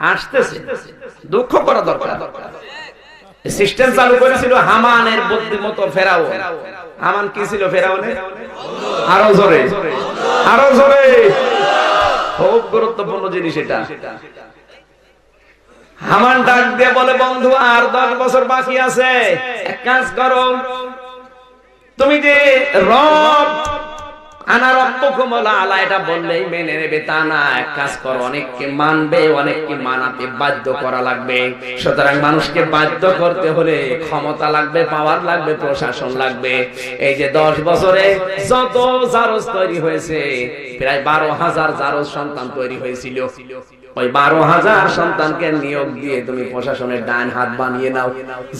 হাসতেছে দুঃখ করা দরকার। সিস্টেম চালু করেছিল হামানের ফেরাও হামান কি ছিল আরও জোরে। আরও জোরে। খুব গুরুত্বপূর্ণ জিনিস এটা। হামান ডাক দিয়ে বলে, বন্ধু, আর দশ বছর বাকি আছে। এক কাজ করো। তুমি যে রব আনা রব্বকুমলা আলা, এটা বললেই মেনে নেবে, তা না, এক কাজ করো, অনেককে মানবে, অনেককে মানাতে বাধ্য করা লাগবে। সুতরাং মানুষকে বাধ্য করতে হলে ক্ষমতা লাগবে, পাওয়ার লাগবে, প্রশাসন লাগবে। এই যে দশ বছরে যত জারজ তৈরি হয়েছে, প্রায় বারো হাজার জারজ সন্তান তৈরি হয়েছিল। ওই বারো হাজার সন্তানকে নিয়োগ দিয়ে তুমি প্রশাসনের ডান হাত বানিয়ে নাও।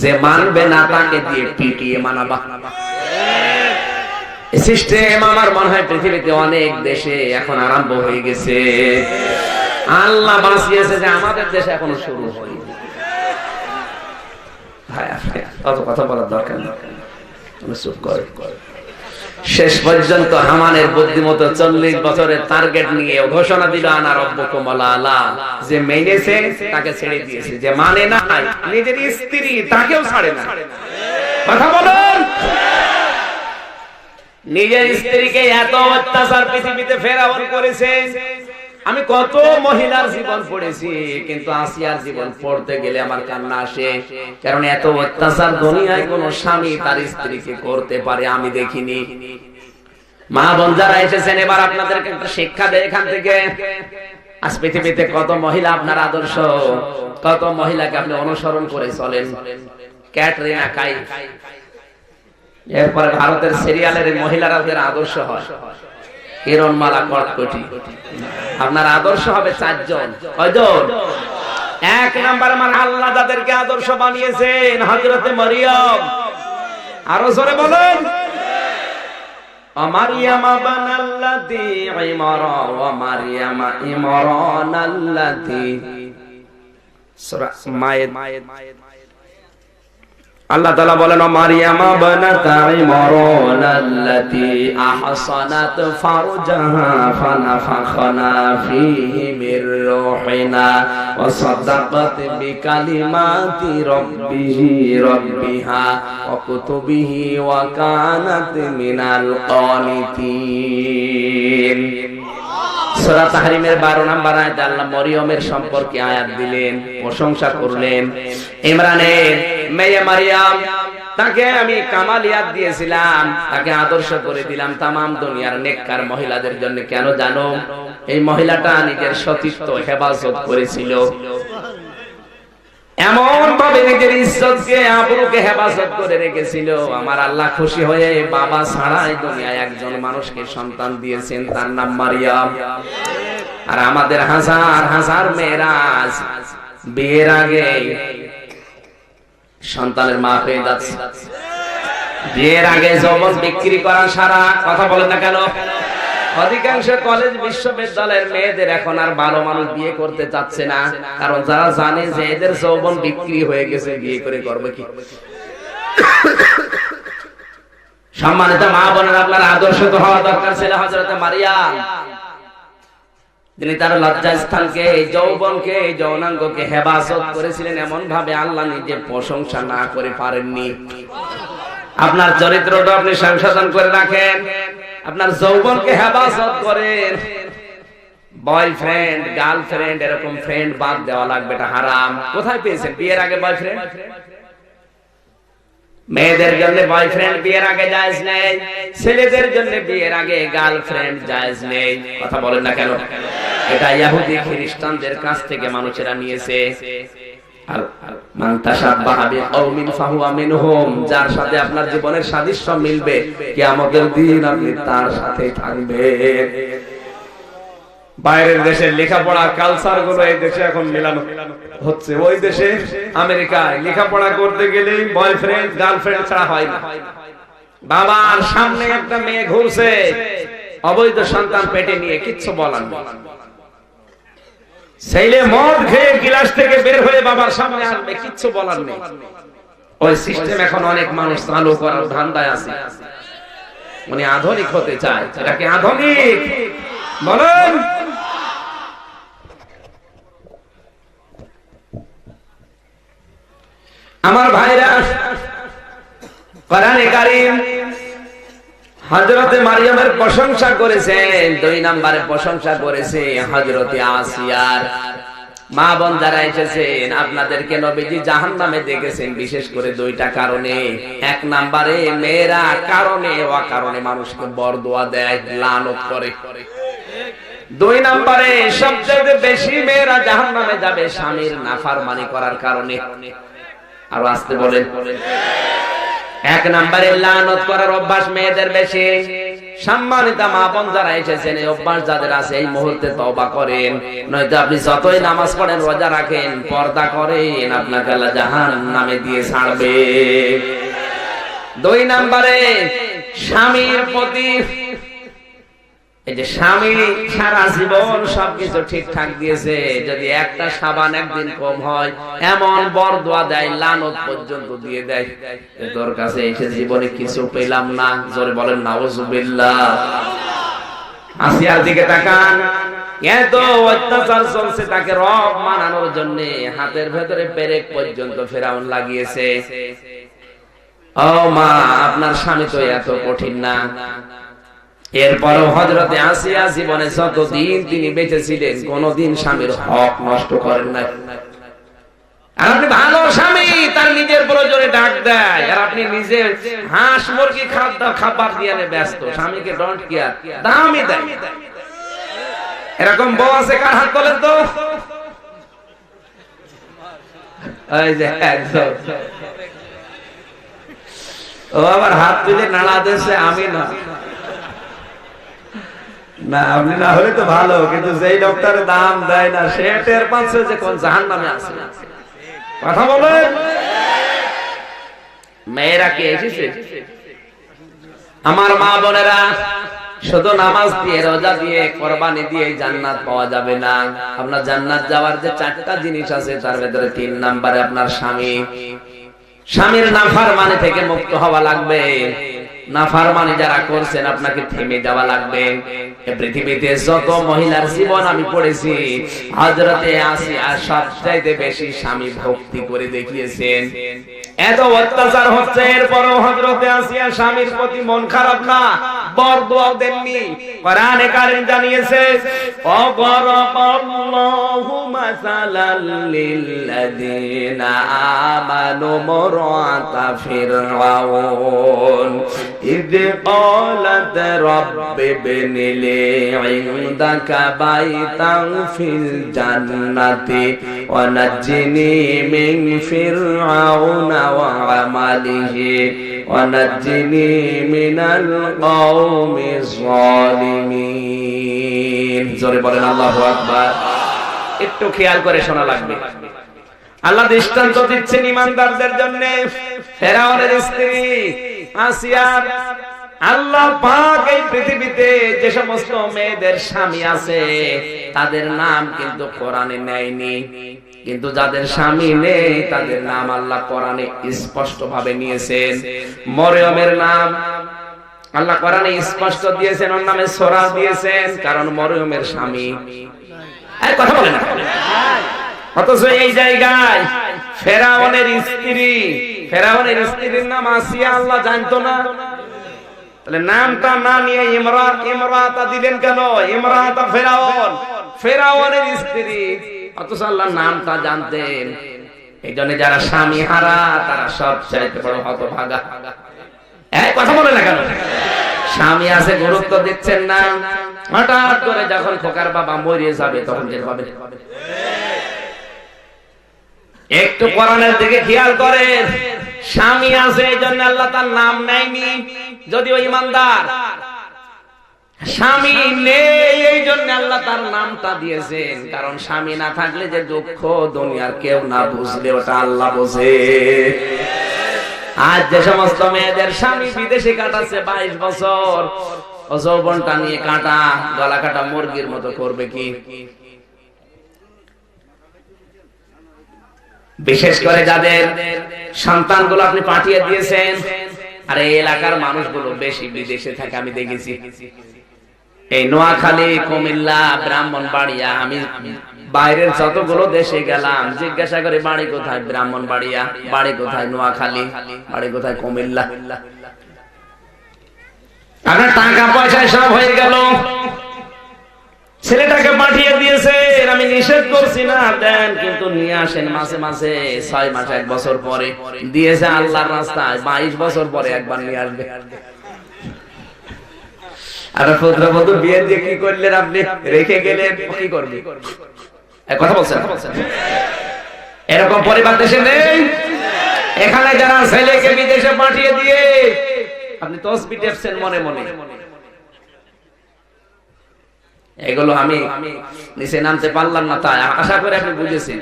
যে মানবে না, তাকে দিয়ে পিটিয়ে মানাবা। সিস্টেম আমার মনে হয় পৃথিবীতে অনেক দেশে এখন আরম্ভ হয়ে গেছে। আল্লাহ বাঁচিয়েছে যে আমাদের দেশে এখনও শুরু হয়নি। হায় হায়, শেষ পর্যন্ত হামানের বুদ্ধিমতো চল্লিশ বছরের টার্গেট নিয়ে ঘোষণা দিল আনা রব্য কমলা আলা যে মেনেছে তাকে ছেড়ে দিয়েছে। যে মানে না নিজের স্ত্রী তাকেও ছাড়ে না কথা বলুন। নিজের স্ত্রীকে এত অত্যাচার পৃথিবীতে ফেরাউন করেছে। আমি কত মহিলার জীবন পড়েছি, কিন্তু আসিয়ার জীবন পড়তে গেলে আমার কান্না আসে। কারণ এত অত্যাচার দুনিয়ায় কোন স্বামী তার স্ত্রীকে করতে পারে, আমি দেখিনি। মা বোন যারা এসেছেন, এবার আপনাদেরকে একটা শিক্ষা দেয় এখান থেকে। আজ পৃথিবীতে কত মহিলা আপনার আদর্শ, কত মহিলাকে আপনি অনুসরণ করে চলেন। ক্যাটরিনা কাই এরপরে ভারতের সিরিয়ালের মহিলারা ওদের আদর্শ হয় কিরণমালা কটকটি। আপনার আদর্শ হবে চারজন। কয়জন? এক নাম্বার আমার আল্লাহ যাদেরকে আদর্শ বানিয়েছেন, হযরতে মরিয়ম। আরও জোরে বলেন। আল্লাতি সূরা মায়েদ। আল্লাহ তাআলা বলেন মারিয়ামা বানাতা ইমরান আল্লাতি আহসানাত ফারজাহা ফানাফাখনা ফীহি মির রূহিনা ওয়া সাদাকাত বিকালিমাতি রাব্বিহি রাব্বিহা ওয়া কুতুবিহি ওয়া কানাত মিনাল কানিতিন সূরা তাহরিমের 12 নম্বর আয়াতে আল্লাহ মরিয়মের সম্পর্কে আয়াত দিলেন, প্রশংসা করলেন। ইমরানের মেয়ে মারিয়াম, তাকে আমি কামালিয়াত দিয়েছিলাম, তাকে আদর্শ করে দিলাম তামাম দুনিয়ার নেককার মহিলাদের জন্য। কেন জানো? এই মহিলাটা নিজের সতীত্ব হেফাজত করেছিল। এমন ভাবে নিজের ইজ্জতকে আবরুকে হেফাজত করে রেখেছিল। আমার আল্লাহ খুশি হয়ে বাবা ছাড়াই দুনিয়ায় একজন মানুষকে সন্তান দিয়েছেন, তার নাম মারিয়াম। আর আমাদের হাজার হাজার মেয়েরা বিয়ের আগে সন্তানের মা হয়ে যাচ্ছে। বিয়ের আগে যৌবন বিক্রি করা সারা কথা বলেন না কেন? অধিকাংশ কলেজ বিশ্ববিদ্যালয়ের মেয়েদের এখন আর ভালো মানুষ বিয়ে করতে চাচ্ছে না। কারণ যারা জানে যে এদের যৌবন বিক্রি হয়ে গেছে, বিয়ে করে করবে কি? সম্মানিত মা বোনের, আপনার আদর্শ তো হওয়া দরকার ছিল হজরতে মারিয়াম। তিনি তার লজ্জা স্থানকে যৌবনকে যৌনাঙ্গকে হেফাজত করেছিলেন। এমন ভাবে আল্লাহ নিজে প্রশংসা না করে পারেননি। আপনার চরিত্রটা আপনি সংশোধন করে রাখেন। আপনার যৌবনকে হেফাজত করেন। বয়ফ্রেন্ড গার্লফ্রেন্ড এরকম ফ্রেন্ড বাদ দেওয়া লাগবে, এটা হারাম। কোথায় পেয়েছেন? বিয়ের আগে বয়ফ্রেন্ড মেয়েদের জন্য বয়ফ্রেন্ড বিয়ের আগে জায়েজ নেই। ছেলেদের জন্য বিয়ের আগে গার্লফ্রেন্ড জায়েজ নেই। কথা বলেন না কেন? এটা ইহুদি খ্রিস্টানদের কাছ থেকে মানুষেরা নিয়েছে। যার সাথে আপনার জীবনের সাদৃশ্য মিলবে, কিয়ামতের দিন আপনি তার সাথে বাইরের দেশের কালচারগুলো এই দেশে এখন হচ্ছে। ওই দেশে আমেরিকায় লেখাপড়া করতে গেলে বয়ফ্রেন্ড গার্লফ্রেন্ড ছাড়া হয় না। বাবার সামনে একটা মেয়ে ঘুরছে, অবৈধ সন্তান পেটে নিয়ে কিচ্ছু বলার ছেলে মদ খেয়ে গিলাস থেকে বের হয়ে বাবার সামনে আসবে কিচ্ছু বলার নেই। ওই সিস্টেম এখন অনেক মানুষ চালু করার ধান্দায় আছে। মানে আধুনিক হতে চায়। এটা কি আধুনিক? বলেন। আমার ভাইরা, কোরআনে কারীম হযরতে মারিয়ামের প্রশংসা করেছেন। দুই নম্বরে প্রশংসা করেছে হযরতে আসিয়ার। মা বোন যারা এসেছেন, আপনাদেরকে নবীজি জাহান নামে দেখেছেন বিশেষ করে দুইটা কারণে। এক নাম্বারে মেয়েরা কারণে, অকারণে মানুষকে বরদোয়া দেয়, লানত করে। দুই নম্বরে সবচেয়ে বেশি মেয়েরা জাহান নামে যাবে স্বামীর নাফারমানি করার কারণে। আরও আসতে বলেন। এক নম্বরে লানত করার অভ্যাস মেয়েদের বেশি। সম্মানিত মা বোন যারা এসেছেন, এই অভ্যাস যাদের আছে, এই মুহূর্তে তওবা করেন। নয়তো আপনি যতই নামাজ পড়েন, রোজা রাখেন, পর্দা করেন, আপনাকে আল্লাহ জাহান নামে দিয়ে ছাড়বে। দুই নাম্বারে স্বামীর প্রতি এই যে স্বামী সারা জীবন সবকিছু ঠিকঠাক দিয়েছে, যদি একটা সাবান একদিন কম হয়, এমন বর দোয়া দেয় লানত পর্যন্ত দিয়ে দেয়। তোর কাছে এসে জীবনে কিছু পেলাম না, জোরে বলেন, নাউজুবিল্লাহ। আসিয়ার দিকে তাকান। এত অত্যাচার চলছে তাকে রব মানানোর জন্য, হাতের ভেতরে পেরেক পর্যন্ত ফেরাউন লাগিয়েছে। ও মা, আপনার স্বামী তো এত কঠিন না। এরপরও হজরতে আসিয়া জীবনে যতদিন তিনি বেঁচে ছিলেন কোনদিন স্বামীর হক নষ্ট করেন দেয়। এরকম আছে কার হাত তো? ওই যে একদম। ও আবার হাত তুলে নাড়া দিচ্ছে আমি না। না, আপনি না হলে তো ভালো, কিন্তু যেই ডক্টর দাম দেয় না, সে টের পাচ্ছে যে কোন জাহান নামে আছে। কথা বলেন? মেয়েরা কে এসেছে? আমার মা বোনেরা, শুধু নামাজ দিয়ে, রোজা দিয়ে, কোরবানি দিয়ে জান্নাত পাওয়া যাবে না। আপনার জান্নাত যাওয়ার যে চারটা জিনিস আছে, তার ভেতরে তিন নাম্বারে আপনার স্বামী। স্বামীর নাফার মানে থেকে মুক্ত হওয়া লাগবে। নাফারমানি যারা করছেন, আপনাকে থেমে যাওয়া লাগবে। পৃথিবীতে যত মহিলার জীবন আমি পড়েছি হজরতে আসি আর সবচাইতে বেশি স্বামী ভক্তি করে দেখিয়েছেন। এত অত্যাচার হচ্ছে এরপরও হজরতে আসিয়া স্বামীর প্রতি মন খারাপ না বর দোয়াও দেননি কোরআনে কারীম জানিয়েছে অগরবাল্লাহু মাসালাল লিল্লাযিনা আমানু মুরাতা ফিরআউন إذ قالت رب ابن لي عندك بيتا في الجنة ونجني من فرعون وعمله ونجني من القوم الظالمين জোরে বলেন আল্লাহু আকবার একটু খেয়াল করে শোনা লাগবে আল্লাহ দৃষ্টান্ত দিচ্ছেন ইমানদারদের জন্য ফেরাউনের স্ত্রী আসিয়ার আল্লাহ পাক এই পৃথিবীতে যে সমস্ত মেয়েদের স্বামী আছে তাদের নাম কিন্তু কোরআনে নেয়নি কিন্তু যাদের স্বামী নেই, তাদের নাম আল্লাহ কোরআনে স্পষ্ট ভাবে নিয়েছেন। মরিয়মের নাম আল্লাহ কোরআনে স্পষ্ট দিয়েছেন, ওর নামে সোরা দিয়েছেন, কারণ মরিয়মের স্বামী। কথা বলে না। অথচ এই জায়গায় ফেরাউনের স্ত্রী, ফেরাউনের স্ত্রীর নাম আসিয়া আল্লাহ জানতো না। তাহলে নামটা না নিয়ে ইমরাত ইমরাতা দিলেন কেন? ইমরাতা ফেরাউন। ফেরাউনের স্ত্রী অথচ আল্লাহ নামটা জানতেন। এই জন্য যারা স্বামী হারা, তারা সব চাইতে বড় হতভাগা। এক কথা বলে না কেন? স্বামী আছে, গুরুত্ব দিচ্ছেন না। হঠাৎ করে যখন খোকার বাবা মরিয়ে যাবে, তখন টের পাবে একটু কোরআনের দিকে খেয়াল করেন। স্বামী আছে এই জন্য আল্লাহ তার নাম নেয়নি। যদিও ইমানদার স্বামী নেই, এই জন্য আল্লাহ তার নামটা দিয়েছেন। কারণ স্বামী না থাকলে যে দুঃখ দুনিয়ার কেউ না বুঝলে, ওটা আল্লাহ বোঝে। আজ যে সমস্ত মেয়েদের স্বামী বিদেশে কাটাচ্ছে বাইশ বছর, ও যৌবনটা নিয়ে কাটা, গলা কাটা মুরগির মতো করবে কি? বিশেষ করে যাদের আপনি পাঠিয়ে দিয়েছেন, আর এই এলাকার মানুষগুলো বেশি বিদেশে থাকে, আমি দেখেছি। এই নোয়াখালী, কুমিল্লা, ব্রাহ্মণবাড়িয়া, আমি বাইরের যতগুলো দেশে গেলাম, জিজ্ঞাসা করে, বাড়ি কোথায় ব্রাহ্মণবাড়িয়া? বাড়ি কোথায় নোয়াখালী? বাড়ি কোথায় কুমিল্লা? টাকা পয়সায় সব হয়ে গেল। ছেলেটাকে পাঠিয়ে দিয়েছে, আমি নিষেধ করছি না, দেন কিন্তু নিয়ে আসেন মাসে মাসে ছয় মাস, এক বছর পরে। দিয়েছে আল্লাহর রাস্তায়, বাইশ বছর পরে একবার নিয়ে আসবে। বিয়ে দিয়ে কি করলেন আপনি? রেখে গেলেন। কি করবে? কথা বলছেন? এরকম পরিবার দেশে নেই। এখানে যারা ছেলেকে বিদেশে পাঠিয়ে দিয়ে আপনি তসবি টেপছেন মনে মনে। এগুলো আমি নিচে নামতে পারলাম না তাই। আশা করে আপনি বুঝেছেন।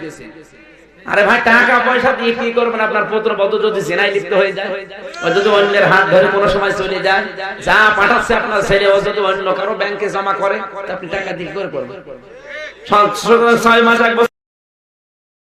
আরে ভাই, টাকা পয়সা দিয়ে কি করবেন? আপনার পুত্র বধু যদি জেনায় লিপ্ত হয়ে যায় যদি অন্যের হাত ধরে কোনো সময় চলে যায়, যা পাঠাচ্ছে আপনার ছেলে, ও যদি অন্য কারও ব্যাংকে জমা করে আপনি টাকা দিয়ে করে করবেন? ছয় মাস এক